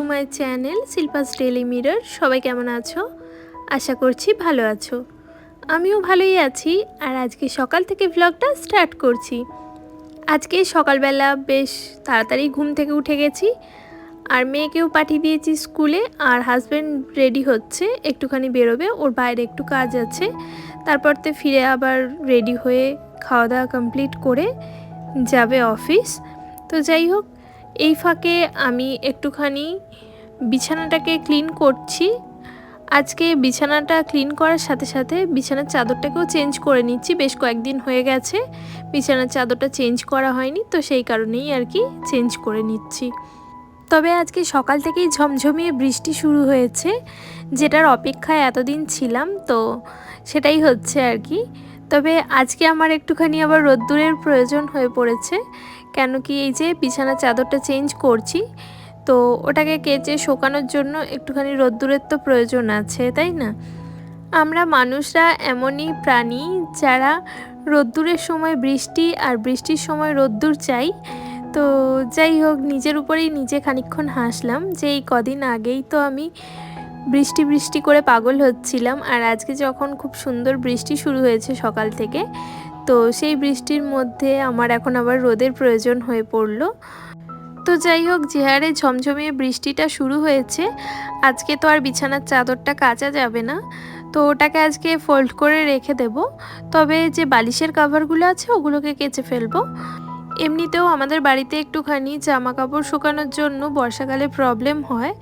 Two my channel শিল্পাস daily mirror সবাই কেমন আছো? আশা করছি ভালো আছো। আমিও ভালোই আছি। আর আজকে সকাল থেকে ভ্লগটা স্টার্ট করছি। আজকে সকালবেলা বেশ তাড়াতাড়ি ঘুম থেকে উঠে গেছি। আর মেয়েকেও পাঠিয়ে দিয়েছি স্কুলে। আর হাজব্যান্ড রেডি হচ্ছে। একটুখানি বেরোবে। ওর বাইরে একটু কাজ আছে। তারপর তো ফিরে আবার রেডি হয়ে খাওয়া দাওয়া কমপ্লিট করে যাবে অফিস তো যাই হোক এই ফাঁকে আমি একটুখানি বিছানাটাকে ক্লিন করছি। আজকে বিছানাটা ক্লিন করার সাথে সাথে বিছানার চাদরটাকেও চেঞ্জ করে নিচ্ছি। বেশ কয়েকদিন হয়ে গেছে, বিছানার চাদরটা চেঞ্জ করা হয়নি, তো সেই কারণেই আর কি চেঞ্জ করে নিচ্ছি। তবে আজকে সকাল থেকেই ঝমঝমিয়ে বৃষ্টি শুরু হয়েছে, যেটার অপেক্ষায় এতদিন ছিলাম, তো সেটাই হচ্ছে আর কি। তবে আজকে আমার একটুখানি আবার রোদ্দুরের প্রয়োজন হয়ে পড়েছে কেন কি এই যে বিছানার চাদরটা চেঞ্জ করছি, তো ওটাকে কেচে শোকানোর জন্য একটুখানি রোদ্দুরের তো প্রয়োজন আছে, তাই না? আমরা মানুষরা এমনই প্রাণী যারা রোদ্দুরের সময় বৃষ্টি আর বৃষ্টির সময় রোদ্দুর চাই। তো যাই হোক, নিজের উপরেই নিজে খানিক্ষণ হাসলাম যে এই কদিন আগেই তো আমি বৃষ্টি বৃষ্টি করে পাগল হচ্ছিলাম। আর আজকে যখন খুব সুন্দর বৃষ্টি শুরু হয়েছে সকাল থেকে তো সেই বৃষ্টির মধ্যে আমার এখন আবার রোদের প্রয়োজন হয়ে পড়ল। তো যাই হোক যে হারে ঝমঝমিয়ে বৃষ্টিটা শুরু হয়েছে। আজকে তো আর বিছানার চাদরটা কাচা যাবে না। তো ওটাকে আজকে ফোল্ড করে রেখে দেব। তবে যে বালিশের কাভারগুলো আছে, ওগুলোকে কেচে ফেলব। এমনিতেও আমাদের বাড়িতে একটুখানি জামা কাপড় শুকানোর জন্য বর্ষাকালে প্রবলেম হয়।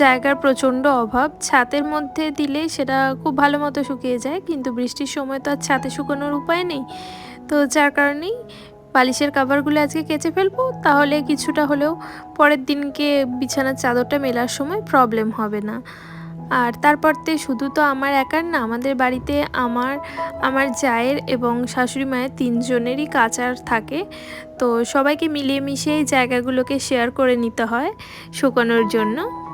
জায়গার প্রচণ্ড অভাব। ছাতের মধ্যে দিলে সেটা খুব ভালো মতো শুকিয়ে যায়, কিন্তু বৃষ্টির সময় তো আর ছাতে শুকানোর উপায় নেই। তো যার কারণেই বালিশের কাভারগুলো আজকে কেচে ফেলব, তাহলে কিছুটা হলেও পরের দিনকে বিছানার চাদরটা মেলার সময় প্রবলেম হবে না। আর তারপর তে শুধু তো আমার একার না, আমাদের বাড়িতে আমার আমার জায়ের এবং শাশুড়ি মায়ের তিনজনেরই কাচার থাকে। তো সবাইকে মিলিয়ে মিশিয়ে এই জায়গাগুলোকে শেয়ার করে নিতে হয় শুকানোর জন্য।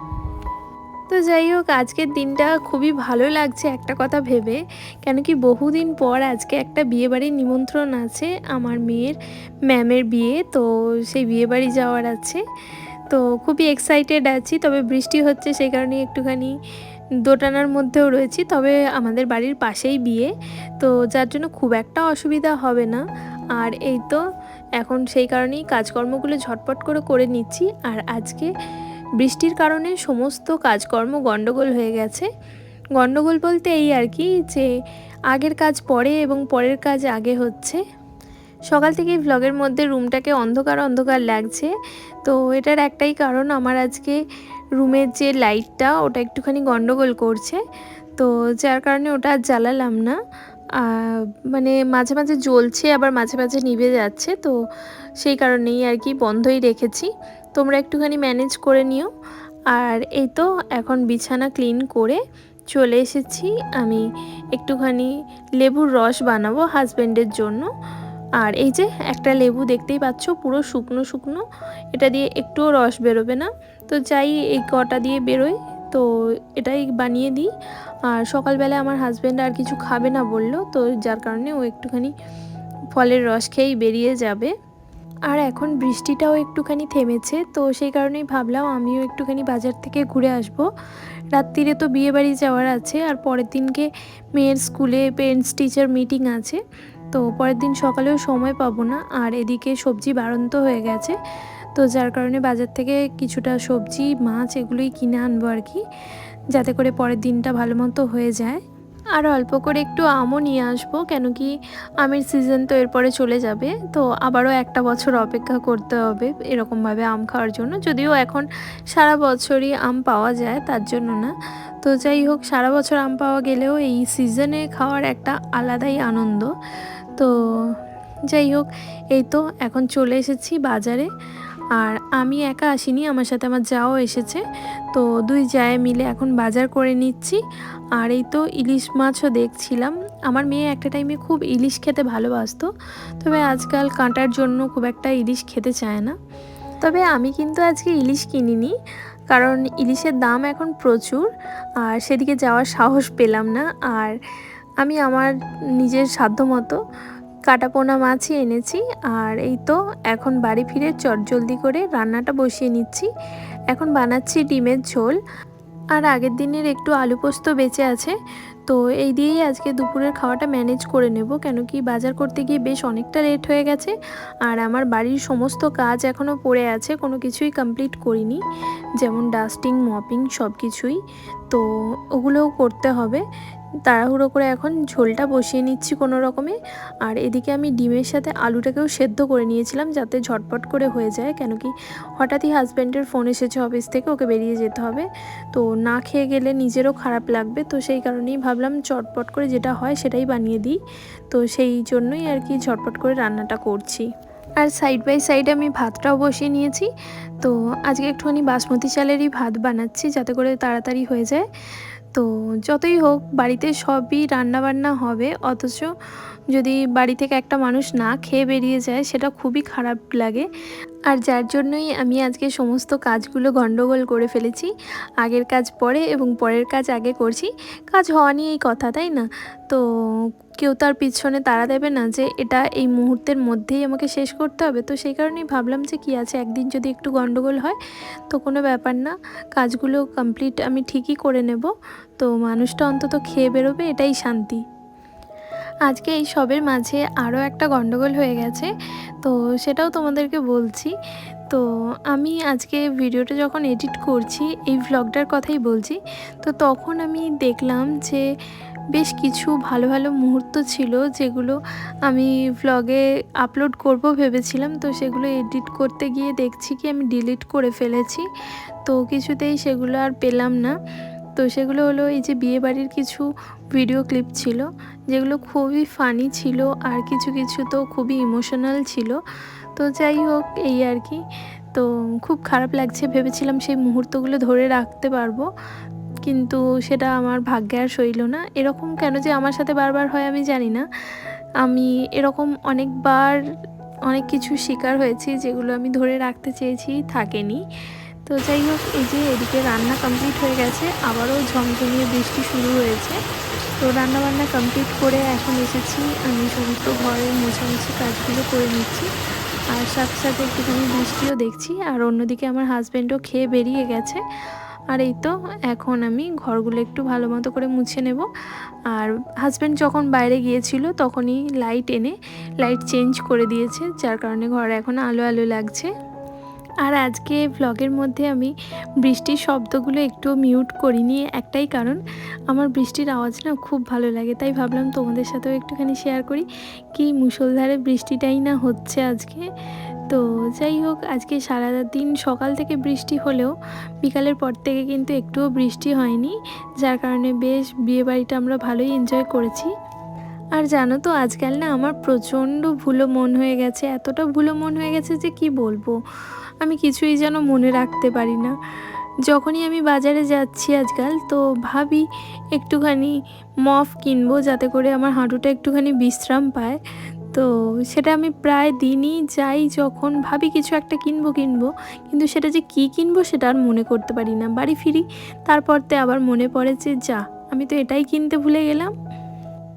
তো যাই হোক, আজকের দিনটা খুবই ভালো লাগছে একটা কথা ভেবে। কেন কি বহুদিন পর আজকে একটা বিয়েবাড়ির নিমন্ত্রণ আছে আমার মেয়ের, ম্যামের বিয়ে, তো সেই বিয়েবাড়ি যাওয়ার আছে। তো খুবই এক্সাইটেড আছি, তবে বৃষ্টি হচ্ছে সেই কারণে একটুখানি দোটানার মধ্যেও রয়েছি, তবে আমাদের বাড়ির পাশেই বিয়ে। তো যার জন্য খুব একটা অসুবিধা হবে না। আর এই তো, এখন সেই কারণেই কাজকর্মগুলো ঝটপট করে করে নিচ্ছি। আর আজকে বৃষ্টির কারণে সমস্ত কাজকর্ম গণ্ডগোল হয়ে গেছে। গণ্ডগোল বলতে এই আর কি যে, আগের কাজ পরে এবং পরের কাজ আগে হচ্ছে। সকাল থেকেই ভ্লগের মধ্যে রুমটাকে অন্ধকার অন্ধকার লাগছে। তো এটার একটাই কারণ, আমার আজকে রুমের যে লাইটটা ওটা একটুখানি গণ্ডগোল করছে। তো যার কারণে ওটা আর জ্বালালাম না। মানে মাঝে মাঝে জ্বলছে, আবার মাঝে মাঝে নিভে যাচ্ছে। তো সেই কারণেই আর কি বন্ধই রেখেছি। তোমরা একটুখানি ম্যানেজ করে নিও। আর এই তো এখন বিছানা ক্লিন করে চলে এসেছি। আমি একটুখানি লেবুর রস বানাবো হাজব্যান্ডের জন্য। আর এই যে একটা লেবু দেখতেই পাচ্ছ, পুরো শুকনো শুকনো। এটা দিয়ে একটুও রস বেরোবে না। তো যাই, এই কটা দিয়ে বেরোয় তো এটাই বানিয়ে দিই। আর সকালবেলায় আমার হাজব্যান্ড আর কিছু খাবে না বলল। তো যার কারণে ও একটুখানি ফলের রস খেয়েই বেরিয়ে যাবে। আর এখন বৃষ্টিটাও একটুখানি থেমেছে, তো সেই কারণেই ভাবলাম আমিও একটুখানি বাজার থেকে ঘুরে আসব। রাত্রিরে তো বিয়ে বাড়ি যাওয়ার আছে, আর পরের দিনকে মেয়ের স্কুলে পেরেন্টস টিচার মিটিং আছে, তো পরের দিন সকালেও সময় পাবো না, আর এদিকে সবজি বাড়ন্ত হয়ে গেছে, তো যার কারণে বাজার থেকে কিছুটা সবজি, মাছ এগুলোই কিনে আনব আর কি, যাতে করে পরের দিনটা ভালো মতো হয়ে যায়। আর অল্প করে একটু আমও নিয়ে আসব, কেন কি আমের সিজন তো এরপরে চলে যাবে, তো আবারও একটা বছর অপেক্ষা করতে হবে এরকমভাবে আম খাওয়ার জন্য। যদিও এখন সারা বছরই আম পাওয়া যায়, তার জন্য না। তো যাই হোক, সারা বছর আম পাওয়া গেলেও এই সিজনে খাওয়ার একটা আলাদাই আনন্দ। তো যাই হোক, এই তো এখন চলে এসেছি বাজারে। আর আমি একা আসিনি, আমার সাথে আমার যাও এসেছে। তো দুই জায়ে মিলে এখন বাজার করে নিচ্ছি। আর এই তো ইলিশ মাছও দেখছিলাম। আমার মেয়ে একটা টাইমে খুব ইলিশ খেতে ভালোবাসতো। তবে আজকাল কাঁটার জন্য খুব একটা ইলিশ খেতে চায় না। তবে আমি কিন্তু আজকে ইলিশ কিনিনি, কারণ ইলিশের দাম এখন প্রচুর, আর সেদিকে যাওয়ার সাহস পেলাম না। আর আমি আমার নিজের সাধ্য মতো কাটাপোনা মাছই এনেছি, আর এই তো এখন বাড়ি ফিরে চটজলদি করে রান্নাটা বসিয়ে নিচ্ছি। এখন বানাচ্ছি ডিমের ঝোল আর আগের দিনের একটু আলু পোস্ত বেঁচে আছে, তো এই দিয়েই আজকে দুপুরের খাওয়াটা ম্যানেজ করে নেব। কেন কি বাজার করতে গিয়ে বেশ অনেকটা লেট হয়ে গেছে আর আমার বাড়ির সমস্ত কাজ এখনও পড়ে আছে, কোনো কিছুই কমপ্লিট করিনি, যেমন ডাস্টিং, মপিং সব কিছুই তো ওগুলোও করতে হবে। তাড়াহুড়ো করে এখন ঝোলটা বসিয়ে নিচ্ছি কোনো রকমে। আর এদিকে আমি ডিমের সাথে আলুটাকেও সেদ্ধ করে নিয়েছিলাম যাতে ঝটপট করে হয়ে যায়, কেন কি হঠাৎই হাজব্যান্ডের ফোন এসেছে অফিস থেকে, ওকে বেরিয়ে যেতে হবে। তো না খেয়ে গেলে নিজেরও খারাপ লাগবে, তো সেই কারণেই ভাবলাম চটপট করে যেটা হয় সেটাই বানিয়ে দিই। তো সেই জন্যই আর কি ঝটপট করে রান্নাটা করছি। আর সাইড বাই সাইড আমি ভাতটাও বসিয়ে নিয়েছি। তো আজকে একটুখানি বাসমতি চালেরই ভাত বানাচ্ছি যাতে করে তাড়াতাড়ি হয়ে যায়। তো যতই হোক বাড়িতে সবই রান্না বান্না হবে, অথচ যদি বাড়ি থেকে একটা মানুষ না খেয়ে বেরিয়ে যায়, সেটা খুবই খারাপ লাগে। আর যার জন্যই আমি আজকে সমস্ত কাজগুলো গণ্ডগোল করে ফেলেছি। আগের কাজ পরে এবং পরের কাজ আগে করছি। কাজ হওয়া নিয়েই কথা, তাই না? তো কেউ তার পিছনে তাড়া দেবে না যে এটা এই মুহূর্তের মধ্যেই আমাকে শেষ করতে হবে। তো সেই কারণেই ভাবলাম যে কী আছে, একদিন যদি একটু গণ্ডগোল হয় তো কোনো ব্যাপার না, কাজগুলো কমপ্লিট আমি ঠিকই করে নেব। তো মানুষটা অন্তত খেয়ে বেরোবে, এটাই শান্তি। আজকে এই সবের মাঝে আরও একটা গণ্ডগোল হয়ে গেছে, তো সেটাও তোমাদেরকে বলছি। তো আমি আজকে ভিডিওটা যখন এডিট করছি, এই ভ্লগটার কথাই বলছি। তো তখন আমি দেখলাম যে বেশ কিছু ভালো ভালো মুহূর্ত ছিল যেগুলো আমি ভ্লগে আপলোড করব ভেবেছিলাম। তো সেগুলো এডিট করতে গিয়ে দেখছি কি আমি ডিলিট করে ফেলেছি। তো কিছুতেই সেগুলো আর পেলাম না। তো সেগুলো হলো এই যে বিয়ে বাড়ির কিছু ভিডিও ক্লিপ ছিল, যেগুলো খুবই ফানি ছিল আর কিছু কিছু তো খুবই ইমোশনাল ছিল। তো যাই হোক, এই আর কি। তো খুব খারাপ লাগছে, ভেবেছিলাম সেই মুহূর্তগুলো ধরে রাখতে পারব। কিন্তু সেটা আমার ভাগ্যে আর সইল না। এরকম কেন যে আমার সাথে বারবার হয় আমি জানি না। আমি এরকম অনেকবার অনেক কিছু শিকার হয়েছি যেগুলো আমি ধরে রাখতে চেয়েছি, থাকেনি। তো যাই হোক, এই যে এদিকে রান্না কমপ্লিট হয়ে গেছে, আবারও ঝমঝমিয়ে বৃষ্টি শুরু হয়েছে। তো রান্না বান্না কমপ্লিট করে এখন এসেছি, আমি সমস্ত ঘরের মোছামুছি কাজগুলো করে নিচ্ছি। আর সাথে সাথে একটুখানি বৃষ্টিও দেখছি, আর অন্যদিকে আমার হাজব্যান্ডও খেয়ে বেরিয়ে গেছে। আর এই তো, এখন আমি ঘরগুলো একটু ভালো মতো করে মুছে নেব। আর হাজব্যান্ড যখন বাইরে গিয়েছিল, তখনই লাইট এনে লাইট চেঞ্জ করে দিয়েছে, যার কারণে ঘর এখন আলো আলো লাগছে। আর আজকে ভ্লগের মধ্যে আমি বৃষ্টির শব্দগুলো একটু মিউট করিনি, একটাই কারণ, আমার বৃষ্টির আওয়াজ না খুব ভালো লাগে, তাই ভাবলাম তোমাদের সাথেও একটুখানি শেয়ার করি, কি মুসলধারে বৃষ্টিটাই না হচ্ছে আজকে। তো যাই হোক, আজকে সারা দিন সকাল থেকে বৃষ্টি হলেও বিকালের পর থেকে কিন্তু একটুও বৃষ্টি হয়নি, যার কারণে বেশ বিয়েবাড়িটা আমরা ভালোই এনজয় করেছি। আর জানো তো, আজকাল না আমার প্রচণ্ড ভুলো মন হয়ে গেছে, এতটা ভুলো মন হয়ে গেছে যে কি বলব? আমি কিছুই যেন মনে রাখতে পারি না। যখনই আমি বাজারে যাচ্ছি আজকাল, তো ভাবি একটুখানি মফ কিনবো, যাতে করে আমার হাঁটুটা একটুখানি বিশ্রাম পায়। তো সেটা আমি প্রায় দিনই যাই যখন ভাবি কিছু একটা কিনবো কিনবো। কিন্তু সেটা যে কী কিনবো সেটা আর মনে করতে পারি না। বাড়ি ফিরি, তারপর তারপরতে আবার মনে পড়ে যে, যা, আমি তো এটাই কিনতে ভুলে গেলাম।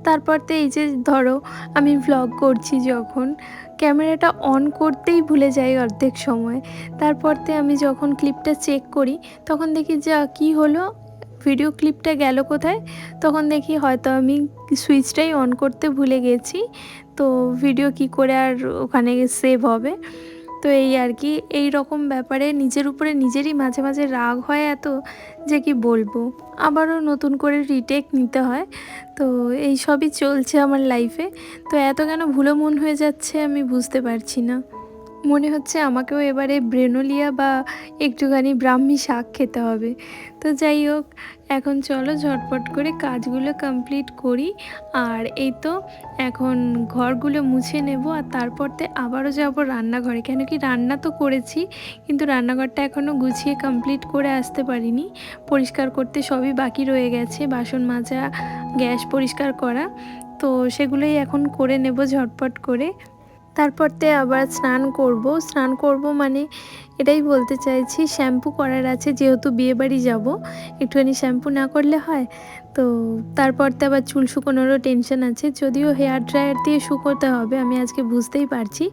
তারপর তো এই যে ধরো আমি ভ্লগ করছি যখন, ক্যামেরাটা অন করতেই ভুলে যাই অর্ধেক সময়। তারপর তারপরতে আমি যখন ক্লিপটা চেক করি, তখন দেখি, যা, কি হলো? ভিডিও ক্লিপটা গেল কোথায়? তখন দেখি হয়তো আমি সুইচটাই অন করতে ভুলে গেছি। তো ভিডিও কি করে আর ওখানে সেভ হবে? তো এই আর কি, এই রকম ব্যাপারে নিজের উপরে নিজেরই মাঝে মাঝে রাগ হয় এত যে কি বলব? আবারও নতুন করে রিটেক নিতে হয়। তো এই সবই চলছে আমার লাইফে তো এত কেন ভুলো মন হয়ে যাচ্ছে আমি বুঝতে পারছি না। মনে হচ্ছে আমাকেও এবারে ব্রেনোলিয়া বা একটুখানি ব্রাহ্মী শাক খেতে হবে। তো যাই হোক, এখন চলো ঝটপট করে কাজগুলো কমপ্লিট করি। আর এই তো এখন ঘরগুলো মুছে নেব আর তারপরতে আবারও যাব রান্নাঘরে। কেন কি রান্না তো করেছি, কিন্তু রান্নাঘরটা এখনও গুছিয়ে কমপ্লিট করে আসতে পারিনি। পরিষ্কার করতে সবই বাকি রয়ে গেছে, বাসন মাজা, গ্যাস পরিষ্কার করা। তো সেগুলোই এখন করে নেব ঝটপট করে। তারপরতে আবার স্নান করব। স্নান করব মানে এটাই বলতে চাইছি, শ্যাম্পু করার আছে, যেহেতু বিয়েবাড়ি যাব, একটুখানি শ্যাম্পু না করলে হয়। তো তারপর তারপরতে আবার চুল শুকোনোরও টেনশন আছে, যদিও হেয়ার ড্রায়ার দিয়ে শুকোতে হবে, আমি আজকে বুঝতেই পারছি।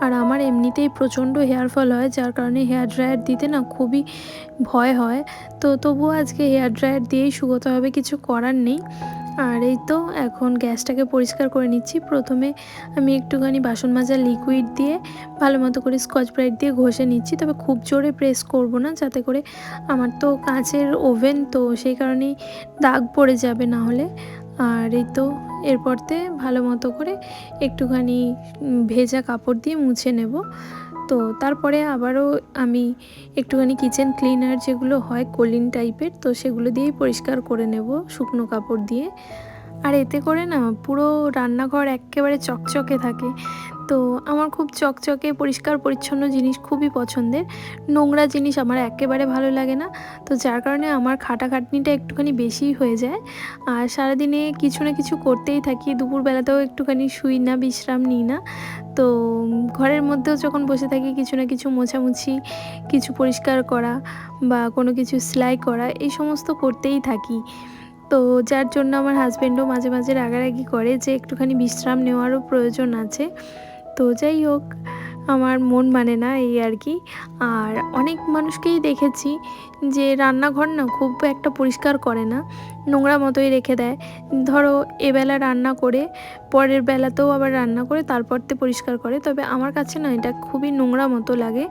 আর আমার এমনিতেই প্রচণ্ড হেয়ার ফল হয়, যার কারণে হেয়ার ড্রায়ার দিতে না খুবই ভয় হয়। তো তবুও আজকে হেয়ার ড্রায়ার দিয়েই শুকোতে হবে, কিছু করার নেই। আর এই তো এখন গ্যাসটাকে পরিষ্কার করে নিচ্ছি। প্রথমে আমি একটুখানি বাসন মাজার লিকুইড দিয়ে ভালো মতো করে স্কচ ব্রাইট দিয়ে ঘষে নিচ্ছি। তবে খুব জোরে প্রেস করব না, যাতে করে আমার তো কাঁচের ওভেন তো সেই কারণেই দাগ পড়ে যাবে না হলে। আর এই তো এরপরতে ভালো মতো করে একটুখানি ভেজা কাপড় দিয়ে মুছে নেব। তো তারপরে আবারও আমি একটুখানি কিচেন ক্লিনার যেগুলো হয় কলিন টাইপের তো সেগুলো দিয়েই পরিষ্কার করে নেব শুকনো কাপড় দিয়ে। আর এতে করে না পুরো রান্নাঘর একেবারে চকচকে থাকে। তো আমার খুব চকচকে, পরিষ্কার, পরিচ্ছন্ন জিনিস খুবই পছন্দের। নোংরা জিনিস আমার একেবারে ভালো লাগে না। তো যার কারণে আমার খাটাখাটনিটা একটুখানি বেশিই হয়ে যায়। আর সারাদিনে কিছু না কিছু করতেই থাকি। দুপুরবেলাতেও একটুখানি শুই না, বিশ্রাম নিই না। তো ঘরের মধ্যেও যখন বসে থাকি, কিছু না কিছু মোছামুছি, কিছু পরিষ্কার করা বা কোনো কিছু সেলাই করা, এই সমস্ত করতেই থাকি। তো যার জন্য আমার হাজব্যান্ডও মাঝে মাঝে রাগারাগি করে যে একটুখানি বিশ্রাম নেওয়ারও প্রয়োজন আছে। তো যাই হোক, আমার মন মানে না এই আর কি। আর অনেক মানুষকেই দেখেছি যে রান্নাঘর না খুব একটা পরিষ্কার করে না, নোংরা মতোই রেখে দেয়। ধরো এবেলা রান্না করে, পরের বেলাতেও আবার রান্না করে, তারপর তারপরতে পরিষ্কার করে। তবে আমার কাছে না এটা খুবই নোংরা মতো লাগে।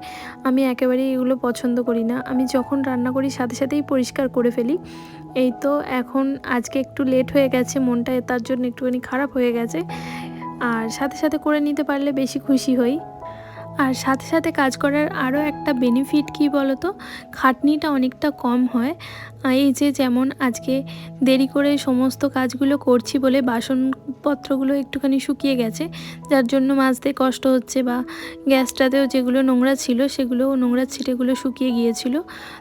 আমি একেবারেই এগুলো পছন্দ করি না। আমি যখন রান্না করি, সাথে সাথেই পরিষ্কার করে ফেলি। এই তো এখন আজকে একটু লেট হয়ে গেছে, মনটা তার জন্য একটুখানি খারাপ হয়ে গেছে। আর সাথে সাথে করে নিতে পারলে বেশি খুশি হই। আর সাথে সাথে কাজ করার আরও একটা বেনিফিট কী বলো তো খাটনিটা অনেকটা কম হয়। এই যে যেমন আজকে দেরি করে সমস্ত কাজগুলো করছি বলে বাসনপত্রগুলো একটুখানি শুকিয়ে গেছে, যার জন্য মাজতে কষ্ট হচ্ছে বা গ্যাসটাতেও যেগুলো নোংরা ছিল সেগুলো নোংরা ছিটেগুলো শুকিয়ে গিয়েছিল।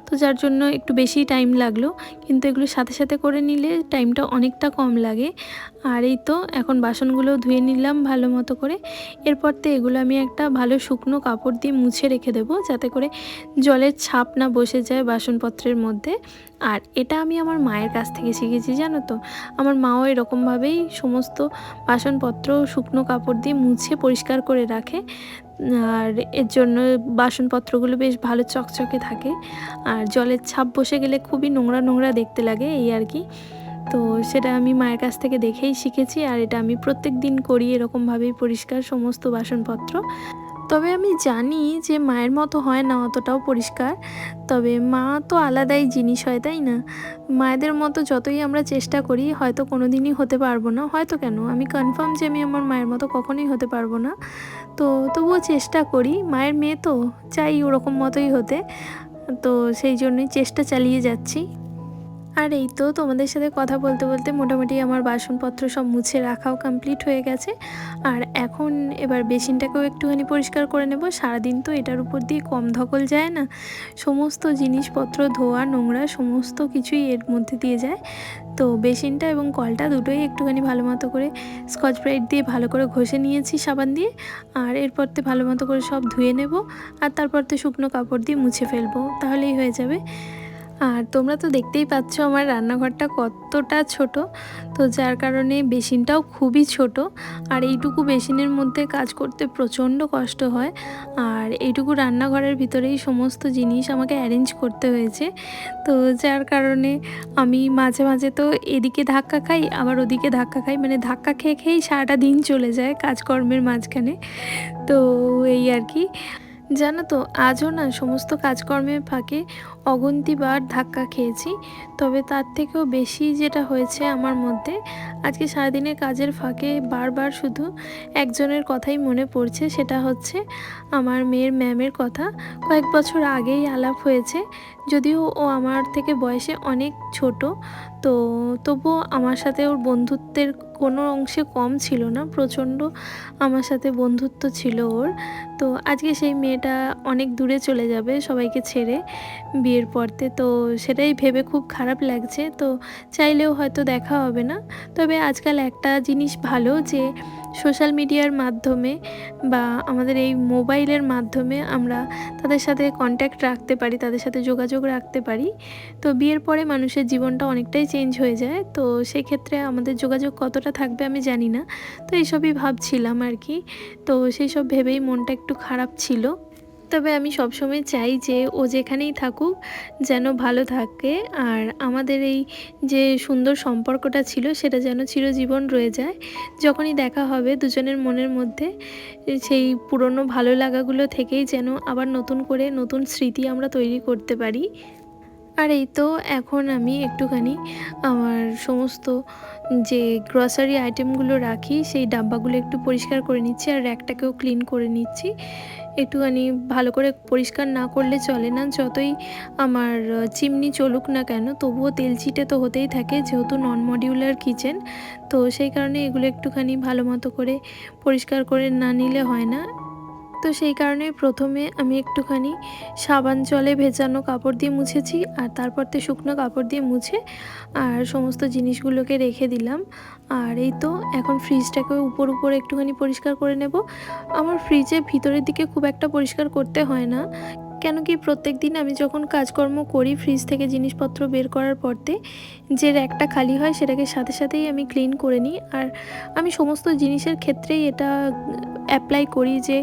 তো যার জন্য একটু বেশি টাইম লাগল, কিন্তু এগুলো সাথে সাথে করে নিলে টাইমটা অনেকটা কম লাগে। আর এই তো এখন বাসনগুলো ধুয়ে নিলাম ভালো মতো করে। এরপর তো এগুলো আমি একটা ভালো শুকনো কাপড় দিয়ে মুছে রেখে দেবো, যাতে করে জলের ছাপ না বসে যায় বাসনপত্রের মধ্যে। আর এটা আমি আমার মায়ের কাছ থেকে শিখেছি, জানো তো? আমার মাও এরকমভাবেই সমস্ত বাসনপত্র শুকনো কাপড় দিয়ে মুছে পরিষ্কার করে রাখে। আর এর জন্য বাসনপত্রগুলো বেশ ভালো চকচকে থাকে। আর জলের ছাপ বসে গেলে খুবই নোংরা নোংরা দেখতে লাগে এই আর কি। তো সেটা আমি মায়ের কাছ থেকে দেখেই শিখেছি আর এটা আমি প্রত্যেক দিন করি এরকমভাবেই পরিষ্কার সমস্ত বাসনপত্র। তবে আমি জানি যে মায়ের মতো হয় না অতটাও পরিষ্কার। তবে মা তো আলাদাই জিনিস হয়, তাই না? মায়েদের মতো যতই আমরা চেষ্টা করি, হয়তো কোনো দিনই হতে পারব না। হয়তো কেন? আমি কনফার্ম যে আমি আমার মায়ের মতো কখনোই হতে পারব না। তো তবুও চেষ্টা করি। মায়ের মেয়ে তো, চাই ওরকম মতোই হতে। তো সেই জন্যই চেষ্টা চালিয়ে যাচ্ছি। আর এই তো তোমাদের সাথে কথা বলতে বলতে মোটামুটি আমার বাসনপত্র সব মুছে রাখাও কমপ্লিট হয়ে গেছে। আর এখন এবার বেসিনটাকেও একটুখানি পরিষ্কার করে নেব। সারাদিন তো এটার উপর দিয়ে কম ধকল যায় না। সমস্ত জিনিসপত্র, ধোয়া, নোংরা সমস্ত কিছুই এর মধ্যে দিয়ে যায়। তো বেসিনটা এবং কলটা দুটোই একটুখানি ভালো মতো করে স্কচ ব্রাইট দিয়ে ভালো করে ঘষে নিয়েছি সাবান দিয়ে। আর এরপরতে ভালো মতো করে সব ধুয়ে নেব। আর তারপরতে শুকনো কাপড় দিয়ে মুছে ফেলব। তাহলেই হয়ে যাবে। আর তোমরা তো দেখতেই পাচ্ছ আমার রান্নাঘরটা কতটা ছোট। তো যার কারণে বেসিনটাও খুবই ছোট। আর এইটুকু বেসিনের মধ্যে কাজ করতে প্রচণ্ড কষ্ট হয়। আর এইটুকু রান্নাঘরের ভিতরেই সমস্ত জিনিস আমাকে অ্যারেঞ্জ করতে হয়েছে। তো যার কারণে আমি মাঝে মাঝে তো এদিকে ধাক্কা খাই, আবার ওদিকে ধাক্কা খাই। মানে ধাক্কা খেয়ে খেয়েই সারাটা দিন চলে যায় কাজকর্মের মাঝখানে। তো এই আর কি। জানো তো, আজও না সমস্ত কাজকর্মের ফাঁকে অগন্তিবার ধাক্কা খেয়েছি। তবে তার থেকেও বেশি যেটা হয়েছে আমার মধ্যে, আজকে সারাদিনের কাজের ফাঁকে বারবার শুধু একজনের কথাই মনে পড়ছে, সেটা হচ্ছে আমার মেয়ের ম্যামের কথা। কয়েক বছর আগেই আলাপ হয়েছে, যদিও ও আমার থেকে বয়সে অনেক ছোট, তো তবুও আমার সাথে ওর বন্ধুত্বের কোনো অংশে কম ছিল না, প্রচণ্ড আমার সাথে বন্ধুত্ব ছিল ওর। তো আজকে সেই মেয়েটা অনেক দূরে চলে যাবে সবাইকে ছেড়ে বিয়ের পরতে। তো সেটাই ভেবে খুব খারাপ লাগছে। তো চাইলেও হয়তো দেখা হবে না। তবে আজকাল একটা জিনিস ভালো যে সোশ্যাল মিডিয়ার মাধ্যমে বা আমাদের এই মোবাইলের মাধ্যমে আমরা তাদের সাথে কন্ট্যাক্ট রাখতে পারি, তাদের সাথে যোগাযোগ রাখতে পারি। তো বিয়ের পরে মানুষের জীবনটা অনেকটাই চেঞ্জ হয়ে যায়। তো সেক্ষেত্রে আমাদের যোগাযোগ কতটা থাকবে আমি জানি না। তো এইসবই ভাবছিলাম আর কি। তো সেই সব ভেবেই মনটা একটু খারাপ ছিল। তবে আমি সবসময় চাই যে ও যেখানেই থাকুক যেন ভালো থাকে আর আমাদের এই যে সুন্দর সম্পর্কটা ছিল সেটা যেন চিরজীবন রয়ে যায়। যখনই দেখা হবে দুজনের মনের মধ্যে, সেই পুরনো ভালো লাগাগুলো থেকেই যেন আবার নতুন করে নতুন স্মৃতি আমরা তৈরি করতে পারি। আর এই তো এখন আমি একটুখানি আমার সমস্ত যে গ্রসারি আইটেমগুলো রাখি, সেই ডাব্বাগুলো একটু পরিষ্কার করে নিচ্ছি আর র্যাকটাকেও ক্লিন করে নিচ্ছি। একটুখানি ভালো করে পরিষ্কার না করলে চলে না, যতই আমার চিমনি চলুক না কেন, তবুও তেল চিটে তো হতেই থাকে, যেহেতু নন মডিউলার কিচেন তো সেই কারণে এগুলো একটুখানি ভালো মতো করে পরিষ্কার করে না নিলে হয় না। তো সেই কারণে প্রথমে আমি একটুখানি সাবান জলে ভেজানো কাপড় দিয়ে মুছেছি আর তারপর তো শুকনো কাপড় দিয়ে মুছে আর সমস্ত জিনিসগুলোকে রেখে দিলাম। আর এই তো এখন ফ্রিজটাকে উপর উপরে একটুখানি পরিষ্কার করে নেব। আমার ফ্রিজে ভিতরের দিকে খুব একটা পরিষ্কার করতে হয় না। কেন কি প্রত্যেক দিন আমি যখন কাজকর্ম করি ফ্রিজ থেকে জিনিসপত্র বের করার পরতে যে র্যাকটা খালি হয় সেটাকে সাথে সাথেই আমি ক্লিন করে নিই। আর আমি সমস্ত জিনিসের ক্ষেত্রেই এটা অ্যাপ্লাই করি যে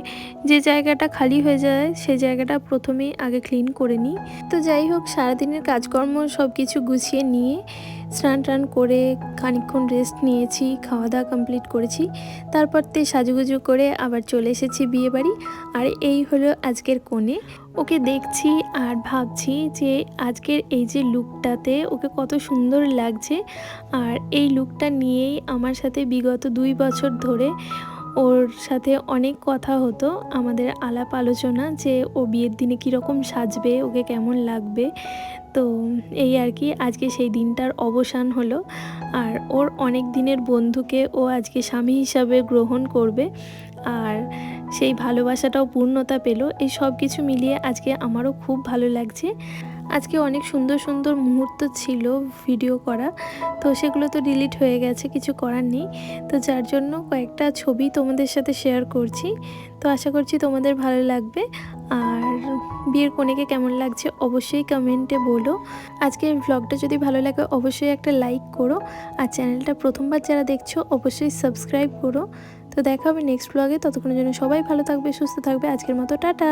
যে জায়গাটা খালি হয়ে যায় সেই জায়গাটা প্রথমেই আগে ক্লিন করে নিই। তো যাই হোক, সারাদিনের কাজকর্ম সব কিছু গুছিয়ে নিয়ে স্নান টান করে খানিকক্ষণ রেস্ট নিয়েছি খাওয়া দাওয়া কমপ্লিট করেছি। তারপর তে সাজুগুজু করে আবার চলে এসেছি বিয়ে বাড়ি আর এই হলো আজকের কোণে। ওকে দেখছি আর ভাবছি যে আজকের এই যে লুকটাতে ওকে কত সুন্দর লাগছে। আর এই লুকটা নিয়েই আমার সাথে বিগত দুই বছর ধরে ওর সাথে অনেক কথা হতো। আমাদের আলাপ আলোচনা যে ও বিয়ের দিনে কীরকম সাজবে, ওকে কেমন লাগবে। তো এই আর কি, আজকে সেই দিনটার অবসান হলো। আর ওর অনেক দিনের বন্ধুকে ও আজকে স্বামী হিসাবে গ্রহণ করবে। আর সেই ভালোবাসাটাও পূর্ণতা পেল। এই সব কিছু মিলিয়ে আজকে আমারও খুব ভালো লাগছে। আজকে অনেক সুন্দর সুন্দর মুহূর্ত ছিল ভিডিও করা। তো সেগুলো তো ডিলিট হয়ে গেছে, কিছু করার নেই। তো যার জন্য কয়েকটা ছবি তোমাদের সাথে শেয়ার করছি। তো আশা করছি তোমাদের ভালো লাগবে। আর বিয়ের কনেকে কেমন লাগছে অবশ্যই কমেন্টে বলো। আজকের ভ্লগটা যদি ভালো লাগে অবশ্যই একটা লাইক করো। আর চ্যানেলটা প্রথমবার যারা দেখছ অবশ্যই সাবস্ক্রাইব করো। তো দেখা হবে নেক্সট ব্লগে ততক্ষণের জন্য সবাই ভালো থাকবে, সুস্থ থাকবে। আজকের মতো টাটা।